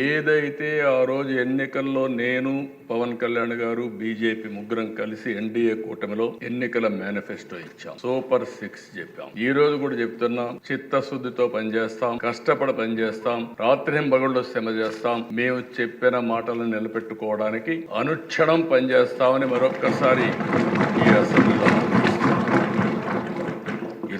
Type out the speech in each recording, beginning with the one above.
ఏదైతే ఆ రోజు ఎన్నికల్లో నేను పవన్ కళ్యాణ్ గారు బీజేపీ ముగ్గురం కలిసి ఎన్డీఏ కూటమిలో ఎన్నికల మేనిఫెస్టో ఇచ్చాం. సూపర్ సిక్స్ చెప్పాం. ఈ రోజు కూడా చెప్తున్నాం చిత్తశుద్ధితో పనిచేస్తాం కష్టపడి పనిచేస్తాం రాత్రింబగళ్ళు శ్రమ చేస్తాం. మేము చెప్పిన మాటలను నిలబెట్టుకోవడానికి అనుక్షణం పనిచేస్తామని మరొక్కసారి ఈ అసెంబ్లీలో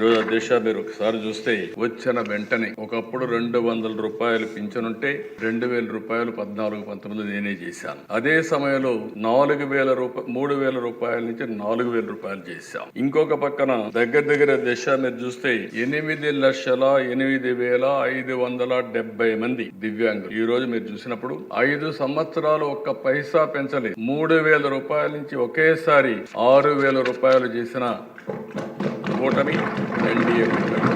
ఈ రోజు మీరు ఒకసారి చూస్తే వచ్చిన వెంటనే ఒకప్పుడు రెండు వందల రూపాయలు పింఛనుంటే రెండు వేల రూపాయలు పద్నాలుగు పంతొమ్మిది నేనే చేశాను. అదే సమయంలో నాలుగు వేల రూపాయలు మూడు వేల రూపాయల నుంచి నాలుగు వేల రూపాయలు చేశాం. ఇంకొక పక్కన దగ్గర దగ్గర దిశ మీరు చూస్తే ఎనిమిది లక్షల ఎనిమిది వేల ఐదు వందల డెబ్బై మంది దివ్యాంగులు. ఈ రోజు మీరు చూసినప్పుడు ఐదు సంవత్సరాలు ఒక్క పైసా పెంచలేదు. మూడు వేల రూపాయల నుంచి ఒకేసారి ఆరు వేల రూపాయలు చేసిన కూటమి ఎన్డీఏ కూటమి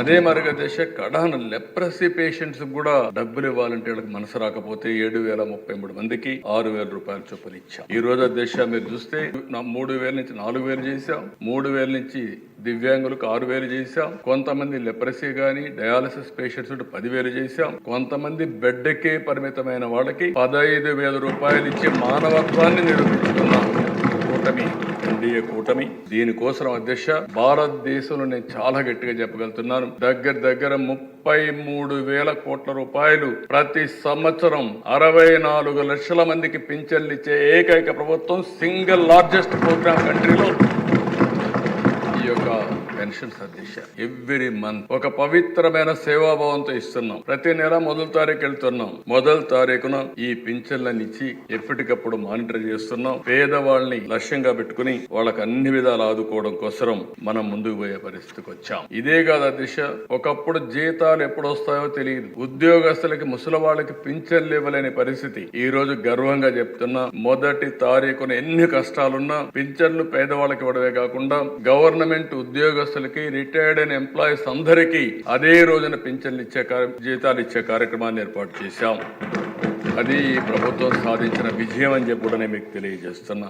అదే మరిగా దశ కడాన లెప్రసీ పేషెంట్స్ కూడా డబ్బులు ఇవ్వాలంటే వాళ్ళకి మనసు రాకపోతే ఏడు వేల ముప్పై మూడు మందికి ఆరు వేల రూపాయలు చొప్పున ఇచ్చాం. ఈ రోజు దశ మీరు చూస్తే మూడు వేల నుంచి నాలుగు వేలు చేశాం. మూడు వేల నుంచి దివ్యాంగులకు ఆరు వేలు చేశాం. కొంతమంది లెప్రసీ కానీ డయాలసిస్ పేషెంట్స్ ఉంటే పదివేలు చేశాం. కొంతమంది బెడ్కే పరిమితమైన వాళ్ళకి పదహైదు వేల రూపాయలు ఇచ్చే మానవత్వాన్ని నిరూపించుకున్నాం. కూటమి ఎన్డీఏ కూటమి. దీనికోసం అధ్యక్ష భారతదేశంలో నేను చాలా గట్టిగా చెప్పగలుగుతున్నాను. దగ్గర దగ్గర ముప్పై మూడు వేల కోట్ల రూపాయలు ప్రతి సంవత్సరం అరవై నాలుగు లక్షల మందికి పింఛన్లు ఇచ్చే ఏకైక ప్రభుత్వం సింగిల్ లార్జెస్ట్ ప్రోగ్రామ్ కంట్రీలో. ఈ యొక్క పెన్షన్ అధ్యక్ష ఎవ్రీ మంత్ ఒక పవిత్రమైన సేవాభావంతో ఇస్తున్నాం. ప్రతి నెల మొదటి తారీఖు వెళ్తున్నాం. మొదటి తారీఖున ఈ పింఛన్లను ఇచ్చి ఎప్పటికప్పుడు మానిటర్ చేస్తున్నాం. పేదవాళ్ళని లక్ష్యంగా పెట్టుకుని వాళ్ళకి అన్ని విధాలు ఆదుకోవడం కోసం మనం ముందుకు పోయే పరిస్థితికి వచ్చాం. ఇదే కాదు అధ్యక్ష ఒకప్పుడు జీతాలు ఎప్పుడు వస్తాయో తెలియదు. ఉద్యోగస్తులకి ముసలి వాళ్ళకి పింఛన్లు ఇవ్వలేని పరిస్థితి. ఈ రోజు గర్వంగా చెప్తున్నా మొదటి తారీఖున ఎన్ని కష్టాలున్నా పింఛన్లు పేదవాళ్ళకి ఇవ్వడమే కాకుండా గవర్నమెంట్ ఉద్యోగస్తులకి రిటైర్డ్ అయిన ఎంప్లాయీస్ అందరికీ అదే రోజున పింఛన్లు ఇచ్చే జీతాలు ఇచ్చే కార్యక్రమాన్ని ఏర్పాటు చేశాం. అది ప్రభుత్వం సాధించిన విజయం అని చెప్పి కూడా నేను మీకు తెలియజేస్తున్నా.